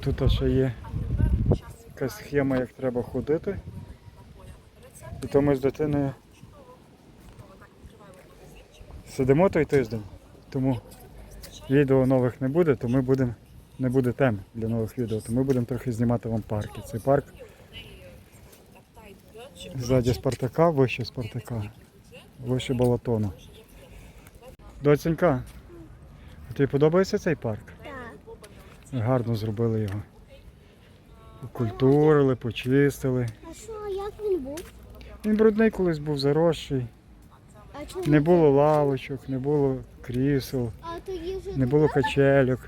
Тут ще є якась схема, як треба ходити. І то ми з дитиною сидимо той тиждень, тому відео нових не буде, то ми будемо, не буде тем для нових відео, то ми будемо трохи знімати вам парки. Цей парк ззаді Спартака, вище Спартака, вище Балатону. Доценька, тобі подобається цей парк? Гарно зробили його. Культурили, почистили. А що, як він був? Він брудний колись був заросший. А чому? Не було лавочок, не було крісел, А тоді вже не було додали? качельок.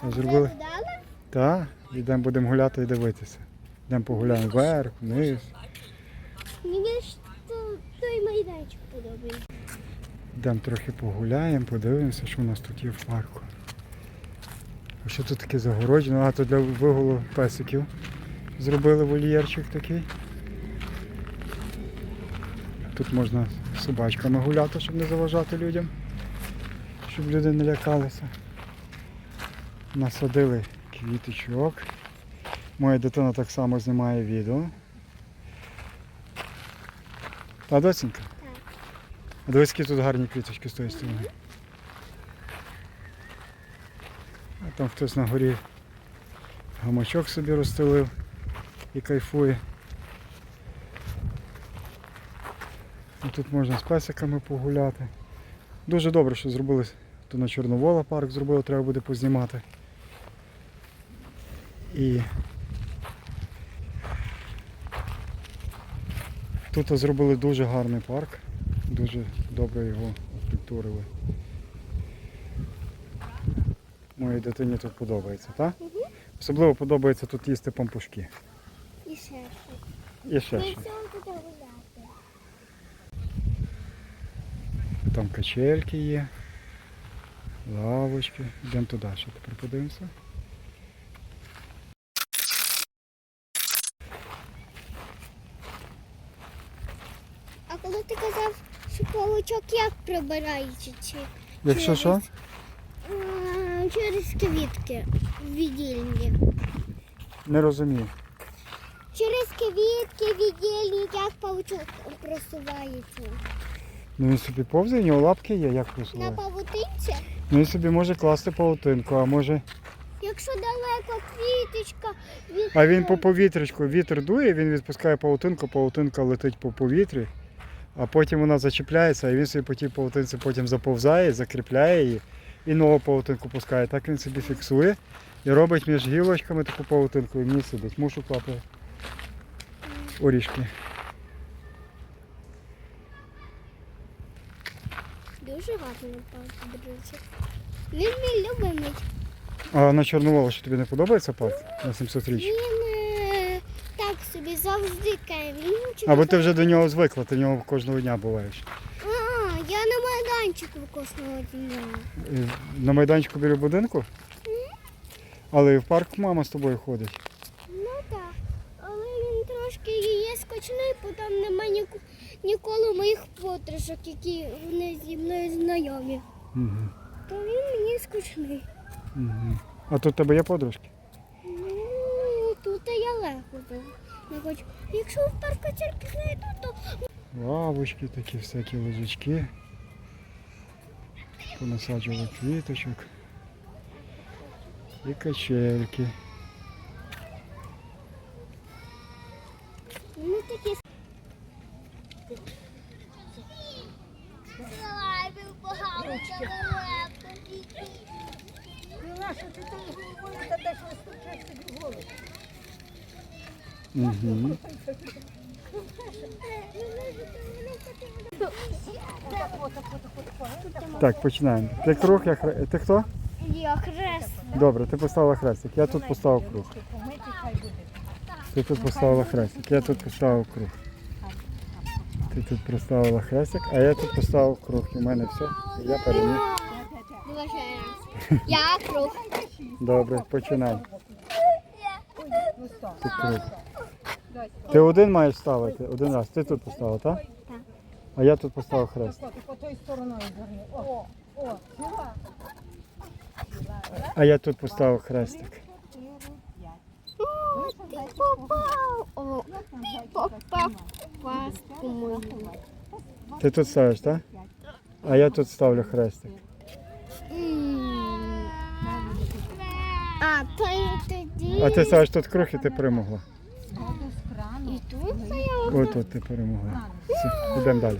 А А вже зробили. додали? Так, йдемо будемо гуляти і дивитися. Йдемо погуляємо вверх, вниз. Мені ж то- той майданчик подобається. Йдемо трохи погуляємо, подивимося, що у нас тут є в парку. Що тут таке загороджено? А, тут для вигулу песиків. Зробили вольєрчик такий. Тут можна собачками гуляти, щоб не заважати людям, щоб люди не лякалися. Насадили квіточок. Моя дитина так само знімає відео. Та доцінька? А дивись, які тут гарні квіточки з тої сторони. А там хтось на горі гамачок собі розстелив і кайфує. І тут можна з песиками погуляти. Дуже добре, що зробили то на Чорновола парк зробили, треба буде познімати. І тут зробили дуже гарний парк. Дуже добре його окультурили. Моїй дитині тут подобається, так? Особливо подобається тут їсти пампушки. І ще. І ще Ми гуляти. Там качельки є, лавочки. Йдемо туди ще тепер подивимося. А коли ти казав, що павучок як прибирається? Чи, Якщо що, через квітки віддільні. не розумію. Через квітки віддільні, як павучок просувається. Ну він собі повзає, у нього лапки є, як На павутинці, Ну він собі може класти паутинку, а може. якщо далеко квіточка від А він по повітрячку, вітер дує, він відпускає паутинку, паутинка летить по повітрі, а потім вона зачіпляється, і він собі по тій паутинці потім заповзає, закріпляє її і нову паутинку пускає. Так він собі фіксує і робить між гілочками таку паутинку і в ній сидить. Мушу клапати орішки. Дуже гарно павучок друзі. Він мій любимий. А на Чорноволу що тобі не подобається парк на 700 річ? Він так собі завжди кає. Або ти вже до нього звикла, ти в нього кожного дня буваєш. Майданчику кожного дня. На майданчику біля будинку? Але і в парк мама з тобою ходить. Ну так. Але він трошки є скучний, бо там немає ніко- ніколи моїх подружок, які вони зі мною знайомі. Угу. То він мені скучний. Угу. А тут в тебе є подружки? Ну, тут я легко не хочу. Якщо в парку тільки знайду, то Лавочки такі, всякі лежачки. Понасаджували квіточок. І качельки. ну такі. Угу. Так, починаємо. Ти круг, я хре... Ти хто? Я хрест. Добре, ти поставила хрестик. Я тут поставив круг. Ти тут поставила хрестик. Я тут поставив круг. Ти тут поставила хрестик, а я тут поставив круг. І в мене все. І Я переміг. Я круг. Добре, починай. Тут круг. Ти один маєш ставити, один раз. Ти тут поставив, так? Так. А я тут поставив хрест. По той стороною. О, о. А я тут поставив хрестик. Ти попав. О, ти попав пастку мою. Ти тут ставиш, так? А я тут ставлю хрестик. А ти ставиш тут круг і ти перемогла. Ось тут ти перемогла. Все, йдемо далі.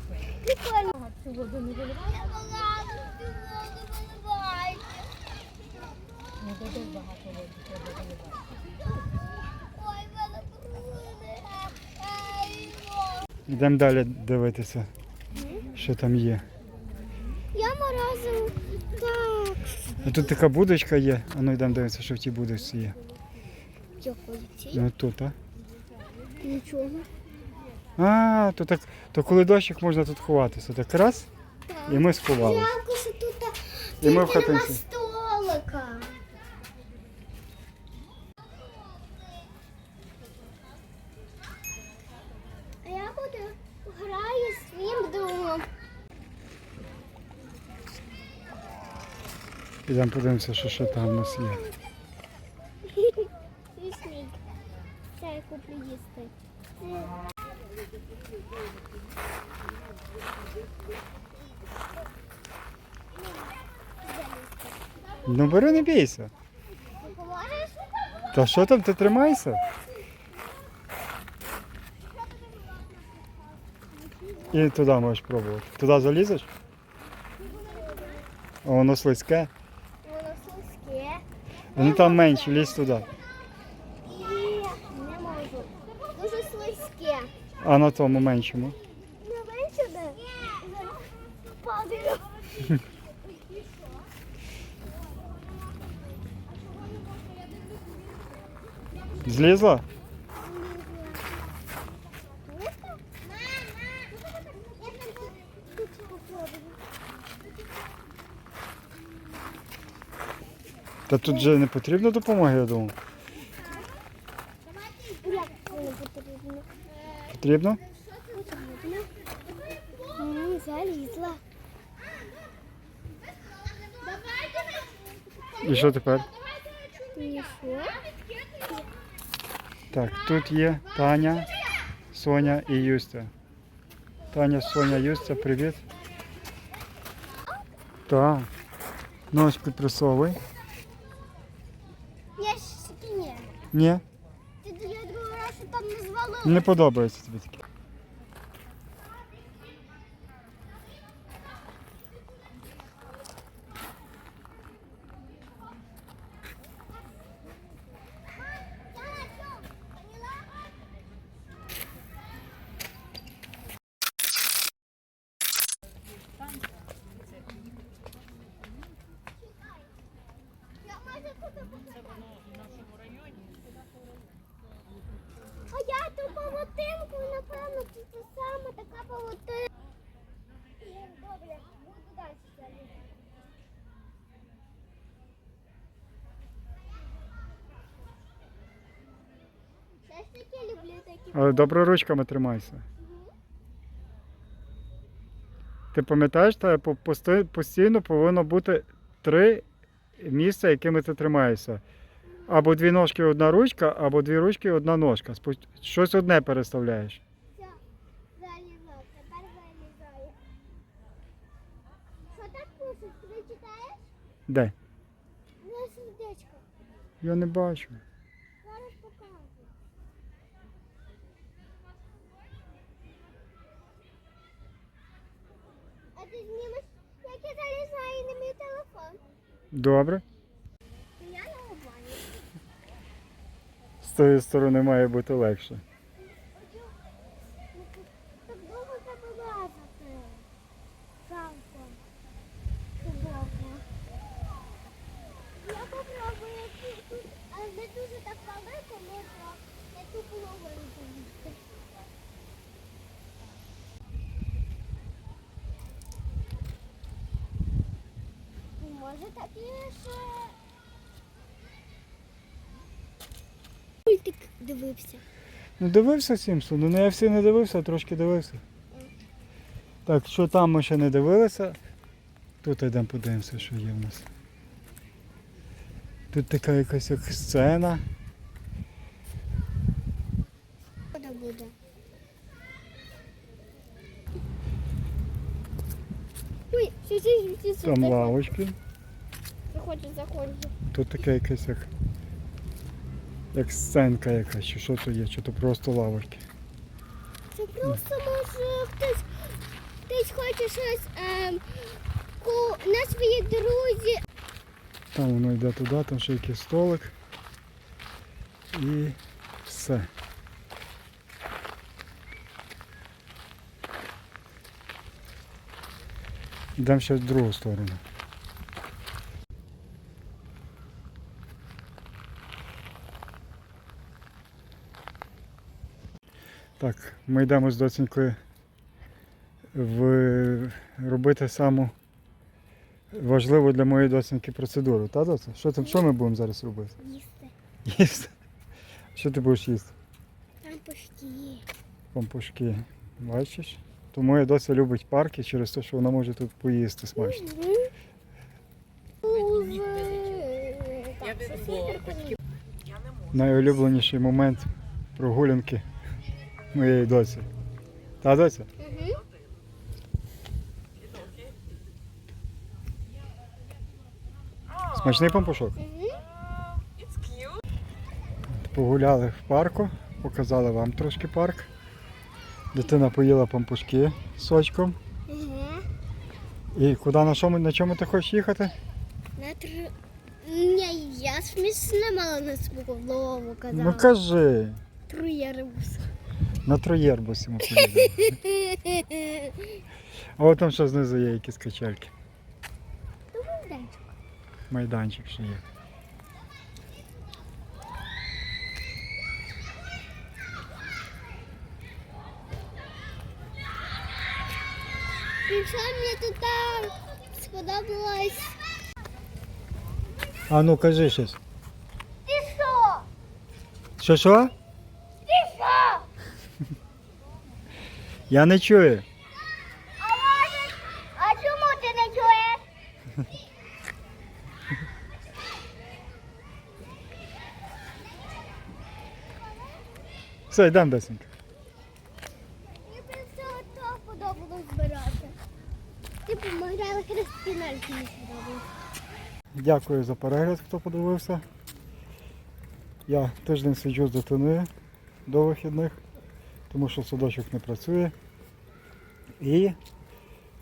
Йдемо далі дивитися, що там є. Я морозив так. А тут така будочка є. А ну йдемо дивитися, що в тій будочці є. Ну тут, а? Нічого. А, то так, то коли дощик можна тут ховатися. Так раз, і ми сховали. Тут І ми в хатинці. столика. А я буду граю своїм другом. Підемо подивимося, що ще там у нас є. Візьміть. Це я куплю їсти. Ну бери, не бійся. Та що там, ти тримайся? І туди можеш пробувати. Туди залізеш? А воно слизьке. Воно слизьке. Вони там менші, лізь туди. І не можу. Дуже слизьке. А на тому меншому. Злізла? Та тут же не потрібно допомоги, я думаю. Як це не потрібно? Потрібно? Потрібно. М, Залізла. І що тепер? Так, тут є Таня, Соня і Юстя. Таня, Соня, Юстя, привіт. Так. Ножки присовуй. Я ж ні. Ні, Ти я другий раз там не звалила. не подобається тобі таке. Але добре ручками тримайся. Ти пам'ятаєш, пости- постійно повинно бути три місця, якими ти тримаєшся. Або дві ножки одна ручка, або дві ручки одна ножка. Щось одне переставляєш. Де? На сердечко. Я не бачу. Зараз покажу. А ти знімеш, залізаю на мій телефон? Добре. Я на обмані. З тої сторони має бути легше. може такі ще. Мультик дивився. Ну дивився Сімсон. ну не я всі не дивився, а трошки дивився. Так, що там ми ще не дивилися, тут йдемо подивимося, що є в нас. Тут така якась як сцена. Куди буде? Ой, що, що, що, що, що, Там лавочки. Заходжу, заходжу. Тут таке якесь як, як сценка якась, чи що то є, чи то просто лавочки. Це просто може хтось, хтось хоче щось ем, ку- на свої друзі. Там воно йде туди, там ще якийсь столик. І все. Йдемо ще в другу сторону. Так, ми йдемо з доцінькою в... робити саму важливу для моєї доцінки процедуру. Та, доця? Що, там, що ми будемо зараз робити? Їсти. Їсти. Що ти будеш їсти? Там пошті. Пампушки. Бачиш? То моя доця любить парки через те, що вона може тут поїсти смачно. Я. Найулюбленіший момент прогулянки моєї доці. Та доця? Смачний пампушок? Погуляли в парку, показали вам трошки парк. Дитина поїла пампушки з сочком. І куди на чому, на чому ти хочеш їхати? На тр... Ні, я смішне мала на свою голову казала. Ну кажи, Троєрбус. На троєрбусі ми поїдемо. А от там що знизу є якісь качельки. Майданчик ще є. Що мені тут там сподобалось? А ну кажи щось. Ти що? Що що? Ти що? Я не чую. А може, а чому ти не чуєш? Все, йдемо десенька. Мені просто то подобалось збирати. Типу, ми грали христинальки не сподобалось. Дякую за перегляд, хто подивився. Я тиждень сиджу з дитиною до вихідних, тому що садочок не працює. І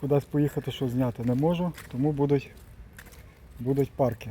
кудись поїхати, що зняти не можу, тому будуть, будуть парки.